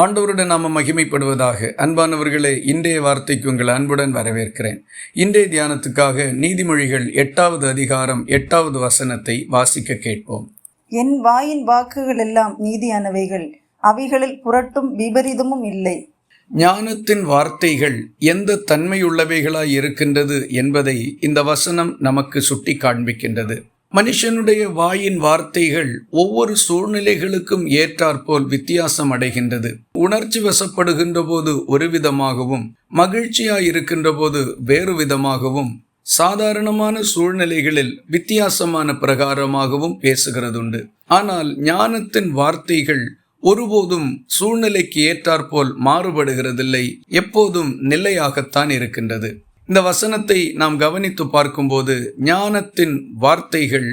ஆண்டவருடன் நாம மகிமைப்படுவதாக. அன்பானவர்களே இன்றைய வார்த்தைக்கு உங்கள் அன்புடன் வரவேற்கிறேன். இன்றைய தியானத்துக்காக நீதிமொழிகள் எட்டாவது அதிகாரம் எட்டாவது வசனத்தை வாசிக்க கேட்போம். என் வாயின் வாக்குகள் எல்லாம் நீதியானவைகள் அவைகளில் புரட்டும் விபரீதமும் இல்லை. ஞானத்தின் வார்த்தைகள் எந்த தன்மையுள்ளவைகளாய் இருக்கின்றது என்பதை இந்த வசனம் நமக்கு சுட்டி காண்பிக்கின்றது மனுஷனுடைய வாயின் வார்த்தைகள் ஒவ்வொரு சூழ்நிலைகளுக்கும் ஏற்றாற்போல் வித்தியாசம் அடைகின்றது. உணர்ச்சி வசப்படுகின்ற போது ஒரு விதமாகவும் மகிழ்ச்சியாயிருக்கின்ற போது வேறு விதமாகவும் சாதாரணமான சூழ்நிலைகளில் வித்தியாசமான பிரகாரமாகவும் பேசுகிறதுண்டு. ஆனால் ஞானத்தின் வார்த்தைகள் ஒருபோதும் சூழ்நிலைக்கு ஏற்றாற்போல் மாறுபடுகிறதில்லை எப்போதும் நிலையாகத்தான் இருக்கின்றது. இந்த வசனத்தை நாம் கவனித்து பார்க்கும்போது ஞானத்தின் வார்த்தைகள்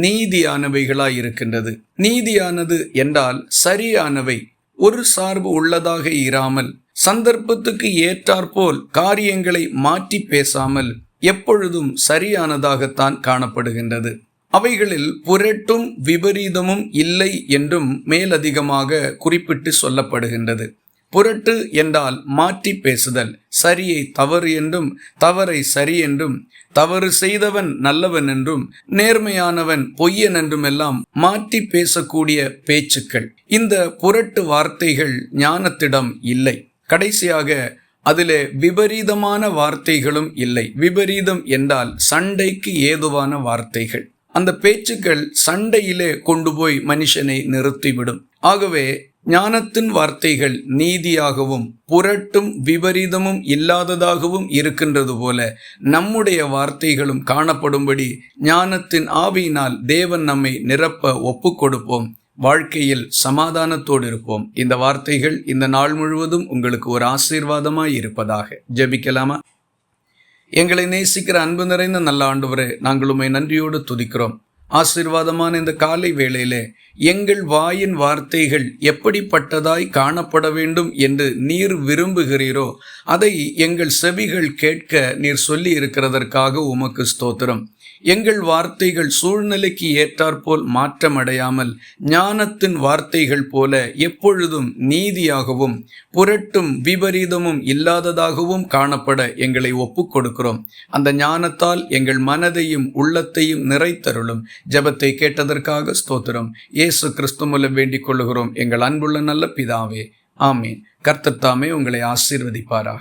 நீதியானவைகளாய் இருக்கின்றது. நீதியானது என்றால் சரியானவை. ஒரு சார்பு உள்ளதாக இராமல் சந்தர்ப்பத்துக்கு ஏற்றாற்போல் காரியங்களை மாற்றி பேசாமல் எப்பொழுதும் சரியானதாகத்தான் காணப்படுகின்றது. அவைகளில் புரட்டும் விபரீதமும் இல்லை என்றும் மேலதிகமாக குறிப்பிட்டு சொல்லப்படுகின்றது. புரட்டு என்றால் மாற்றி பேசுதல். சரியை தவறு என்றும் தவறை சரி என்றும் தவறு செய்தவன் நல்லவன் என்றும் நேர்மையானவன் பொய்யன் என்றும் எல்லாம் மாற்றி பேசக்கூடிய பேச்சுக்கள். இந்த புரட்டு வார்த்தைகள் ஞானத்திடம் இல்லை. கடைசியாக அதிலே விபரீதமான வார்த்தைகளும் இல்லை. விபரீதம் என்றால் சண்டைக்கு ஏதுவான வார்த்தைகள். அந்த பேச்சுக்கள் சண்டையிலே கொண்டு போய் மனுஷனை நிறுத்திவிடும். ஆகவே ஞானத்தின் வார்த்தைகள் நீதியாகவும் புரட்டும் விபரீதமும் இல்லாததாகவும் இருக்கின்றது போல நம்முடைய வார்த்தைகளும் காணப்படும்படி ஞானத்தின் ஆவியினால் தேவன் நம்மை நிரப்ப ஒப்பு கொடுப்போம். வாழ்க்கையில் சமாதானத்தோடு இருப்போம். இந்த வார்த்தைகள் இந்த நாள் முழுவதும் உங்களுக்கு ஒரு ஆசீர்வாதமாய் இருப்பதாக. ஜெபிக்கலாமா? எங்களை நேசிக்கிற அன்பு நிறைந்த நல்ல ஆண்டவரே நாங்கள் உண்மை நன்றியோடு துதிக்கிறோம். ஆசீர்வாதமான இந்த காலை வேளையிலே எங்கள் வாயின் வார்த்தைகள் எப்படிப்பட்டதாய் காணப்பட வேண்டும் என்று நீர் விரும்புகிறீரோ அதை எங்கள் செவிகள் கேட்க நீர் சொல்லி இருக்கிறதற்காக உமக்கு ஸ்தோத்திரம். எங்கள் வார்த்தைகள் சூழ்நிலைக்கு ஏற்றாற்போல் மாற்றமடையாமல் ஞானத்தின் வார்த்தைகள் போல எப்பொழுதும் நீதியாகவும் புரட்டும் விபரீதமும் இல்லாததாகவும் காணப்பட எங்களை ஒப்புக் கொடுக்கிறோம் அந்த ஞானத்தால் எங்கள் மனதையும் உள்ளத்தையும் நிறைத்தருளும். ஜபத்தை கேட்டதற்காக ஸ்தோத்திரம். இயேசு கிறிஸ்து மூலம் வேண்டிக் கொள்ளுகிறோம். எங்கள் அன்புள்ள நல்ல பிதாவே. ஆமீன். கர்த்தத்தாமே உங்களை ஆசீர்வதிப்பாராக.